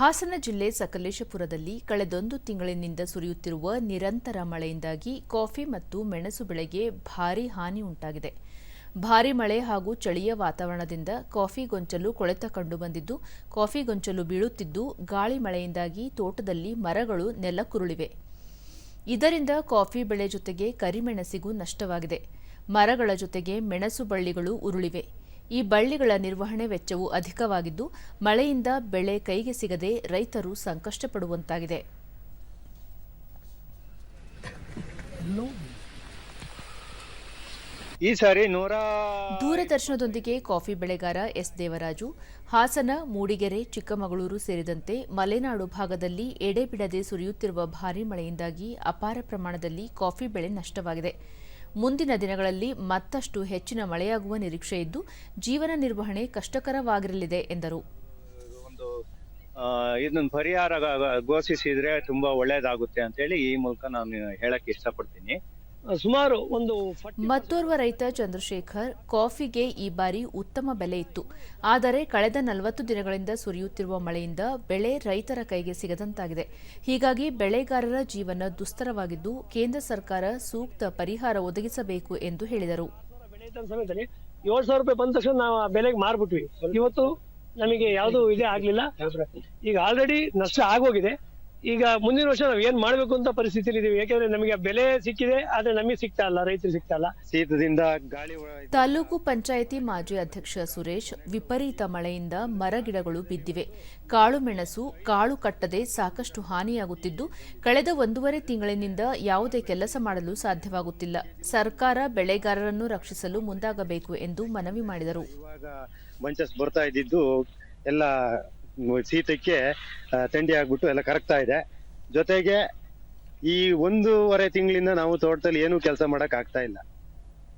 ಹಾಸನ ಜಿಲ್ಲೆ ಸಕಲೇಶಪುರದಲ್ಲಿ ಕಳೆದೊಂದು ತಿಂಗಳಿನಿಂದ ಸುರಿಯುತ್ತಿರುವ ನಿರಂತರ ಮಳೆಯಿಂದಾಗಿ ಕಾಫಿ ಮತ್ತು ಮೆಣಸು ಬೆಳೆಗೆ ಭಾರೀ ಹಾನಿ ಉಂಟಾಗಿದೆ. ಭಾರೀ ಮಳೆ ಹಾಗೂ ಚಳಿಯ ವಾತಾವರಣದಿಂದ ಕಾಫಿ ಗೊಂಚಲು ಕೊಳೆತ ಕಂಡುಬಂದಿದ್ದು, ಕಾಫಿ ಗೊಂಚಲು ಬೀಳುತ್ತಿದ್ದು, ಗಾಳಿ ಮಳೆಯಿಂದಾಗಿ ತೋಟದಲ್ಲಿ ಮರಗಳು ನೆಲಕ್ಕುರುಳಿವೆ. ಇದರಿಂದ ಕಾಫಿ ಬೆಳೆ ಜೊತೆಗೆ ಕರಿಮೆಣಸಿಗೂ ನಷ್ಟವಾಗಿದೆ. ಮರಗಳ ಜೊತೆಗೆ ಮೆಣಸು ಬಳ್ಳಿಗಳು ಉರುಳಿವೆ. ಈ ಬಳ್ಳಿಗಳ ನಿರ್ವಹಣೆ ವೆಚ್ಚವು ಅಧಿಕವಾಗಿದ್ದು ಮಳೆಯಿಂದ ಬೆಳೆ ಕೈಗೆ ಸಿಗದೆ ರೈತರು ಸಂಕಷ್ಟಪಡುವಂತಾಗಿದೆ. ಈ ಸಾರಿ ನೂರ ದೂರದರ್ಶನದೊಂದಿಗೆ ಕಾಫಿ ಬೆಳೆಗಾರ ಎಸ್ ದೇವರಾಜು ಹಾಸನ ಮೂಡಿಗೆರೆ ಚಿಕ್ಕಮಗಳೂರು ಸೇರಿದಂತೆ ಮಲೆನಾಡು ಭಾಗದಲ್ಲಿ ಎಡೆಬಿಡದೆ ಸುರಿಯುತ್ತಿರುವ ಭಾರೀ ಮಳೆಯಿಂದಾಗಿ ಅಪಾರ ಪ್ರಮಾಣದಲ್ಲಿ ಕಾಫಿ ಬೆಳೆ ನಷ್ಟವಾಗಿದೆ. ಮುಂದಿನ ದಿನಗಳಲ್ಲಿ ಮತ್ತಷ್ಟು ಹೆಚ್ಚಿನ ಮಳೆಯಾಗುವ ನಿರೀಕ್ಷೆ ಇದ್ದು ಜೀವನ ನಿರ್ವಹಣೆ ಕಷ್ಟಕರವಾಗಿರಲಿದೆ ಎಂದರು. ಇದನ್ನ ಪರಿಹಾರ ಘೋಷಿಸಿದ್ರೆ ತುಂಬಾ ಒಳ್ಳೇದಾಗುತ್ತೆ ಅಂತ ಹೇಳಿ ಈ ಮೂಲಕ ನಾನು ಹೇಳಕ್ ಇಷ್ಟಪಡ್ತೀನಿ. ಸುಮಾರು ಒಂದು ಮತ್ತೋರ್ವ ರೈತ ಚಂದ್ರಶೇಖರ್ ಕಾಫಿಗೆ ಈ ಬಾರಿ ಉತ್ತಮ ಬೆಲೆ ಇತ್ತು. ಆದರೆ ಕಳೆದ ನಲವತ್ತು ದಿನಗಳಿಂದ ಸುರಿಯುತ್ತಿರುವ ಮಳೆಯಿಂದ ಬೆಳೆ ರೈತರ ಕೈಗೆ ಸಿಗದಂತಾಗಿದೆ. ಹೀಗಾಗಿ ಬೆಳೆಗಾರರ ಜೀವನ ದುಸ್ತರವಾಗಿದ್ದು ಕೇಂದ್ರ ಸರ್ಕಾರ ಸೂಕ್ತ ಪರಿಹಾರ ಒದಗಿಸಬೇಕು ಎಂದು ಹೇಳಿದರು. ಏಳು ಸಾವಿರ ರೂಪಾಯಿ ಬಂದ ತಕ್ಷಣ ನಾವು ಬೆಲೆಗೆ ಮಾರ್ಬಿಟ್ವಿ. ಇವತ್ತು ನಮಗೆ ಯಾವುದು ಇದೇ ಆಗ್ಲಿಲ್ಲ. ಈಗ ಆಲ್ರೆಡಿ ನಷ್ಟ ಆಗೋಗಿದೆ. ಈಗ ಮುಂದಿನ ವರ್ಷ ನಾವ್ ಏನ್ ಮಾಡ್ಬೇಕು ಅಂತ ಪರಿಸ್ಥಿತಿಲಿ ಇದೀವಿ ಯಾಕಂದ್ರೆ ನಮಗೆ ಬೆಲೆ ಸಿಕ್ಕಿದೆ ಆದ್ರೆ ನಮಗೆ ಸಿಗ್ತಾ ಇಲ್ಲ ರೈತರು ಸಿಗ್ತಾ ಇಲ್ಲ. ಶೀತದಿಂದ ಗಾಳಿ ತಾಲೂಕು ಪಂಚಾಯಿತಿ ಮಾಜಿ ಅಧ್ಯಕ್ಷ ಸುರೇಶ್ ವಿಪರೀತ ಮಳೆಯಿಂದ ಮರಗಿಡಗಳು ಬಿದ್ದಿವೆ. ಕಾಳು ಮೆಣಸು ಕಾಳು ಕಟ್ಟದೆ ಸಾಕಷ್ಟು ಹಾನಿಯಾಗುತ್ತಿದ್ದು ಕಳೆದ ಒಂದೂವರೆ ತಿಂಗಳಿನಿಂದ ಯಾವುದೇ ಕೆಲಸ ಮಾಡಲು ಸಾಧ್ಯವಾಗುತ್ತಿಲ್ಲ. ಸರ್ಕಾರ ಬೆಳೆಗಾರರನ್ನು ರಕ್ಷಿಸಲು ಮುಂದಾಗಬೇಕು ಎಂದು ಮನವಿ ಮಾಡಿದರು. ಬರ್ತಾ ಇದ್ದಿದ್ದು ಎಲ್ಲ ಶೀತಕ್ಕೆ ಥಂಡಿ ಆಗ್ಬಿಟ್ಟು ಎಲ್ಲ ಕರಗ್ತಾ ಇದೆ. ಜೊತೆಗೆ ಈ ಒಂದೂವರೆ ತಿಂಗಳಿಂದ ನಾವು ತೋಟದಲ್ಲಿ ಏನು ಕೆಲಸ ಮಾಡಕ್ ಆಗ್ತಾ ಇಲ್ಲ.